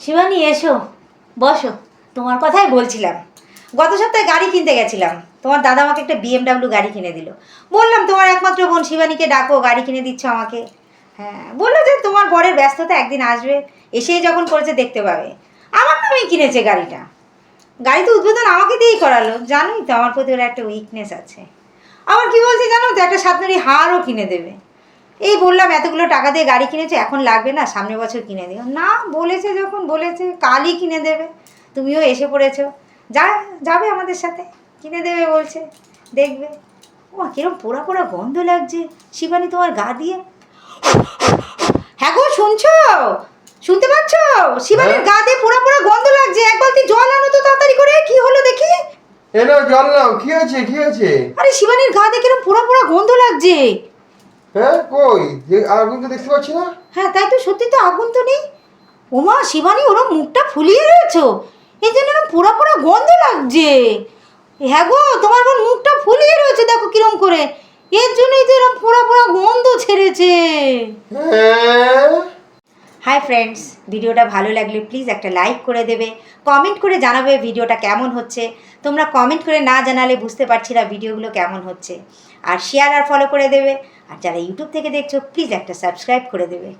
শিবানী, এসো, বসো। তোমার কথাই বলছিলাম। গত সপ্তাহে গাড়ি কিনতে গেছিলাম। তোমার দাদা আমাকে একটা বিএমডাব্লিউ গাড়ি কিনে দিল। বললাম, তোমার একমাত্র বোন শিবানীকে ডাকো, গাড়ি কিনে দিচ্ছ আমাকে। হ্যাঁ বলল যে, তোমার বরের ব্যস্ততা একদিন আসবে এসে যখন করেছে দেখতে পাবে। আমার নামেই কিনেছে গাড়িটা। গাড়ি তো উদ্বোধন আমাকে দিয়েই করালো। জানোই তো, আমার প্রতি ওর একটা উইকনেস আছে। আবার কি বলছে জানো তো, একটা সাতনারি হারও কিনে দেবে। এই বললাম এতগুলো টাকা দিয়ে গাড়ি কিনেছে এখন লাগবে না সামনের বছর কিনে দিও। না বলেছে যখন বলেছে কালই কিনে দেবে। তুমিও এসে পড়েছো। যা যাবে আমাদের সাথে কিনে দেবে বলছে দেখবে। ও কিরম পোড়া পোড়া গন্ধ লাগছে। শিবানী তোমার গা দিয়ে। হ্যাঁ গো শুনছো? শুনতে পাচ্ছ? শিবানীর হ্যাঁ। গা দিয়ে পোড়া পোড়া গন্ধ লাগছে। এক বালতি জল আনো তো তাড়াতাড়ি করে কি হলো দেখি। এলো জল নাও কি আছে কি আছে আরে শিবানীর গা দিয়ে কিরম পোড়া পোড়া গন্ধ লাগছে। হ্যাঁ কই? যে- আগুন তো দেখতে পাচ্ছি না। হ্যাঁ তাই তো সত্যি তো আগুন তো নেই। ওমা শিবানী ওরম মুখটা ফুলিয়ে রয়েছো। এই জন্য এরম পোড়া পোড়া গন্ধ লাগছে। হ্যাঁ গো তোমার বোন মুখটা ফুলিয়ে রয়েছে দেখো কিরম করে। এর জন্যই তো এরম পোড়া পোড়া গন্ধ ছেড়েছে। হ্যাঁ হাই ফ্রেন্ডস ভিডিওটা ভালো লাগলে প্লিজ একটা লাইক করে দেবে। কমেন্ট করে জানাবে ভিডিওটা কেমন হচ্ছে। তোমরা কমেন্ট করে না জানালে বুঝতে পারছি না ভিডিওগুলো কেমন হচ্ছে। আর শেয়ার আর ফলো করে দেবে। আর যারা ইউটিউব থেকে দেখছ প্লিজ একটা সাবস্ক্রাইব করে দেবে।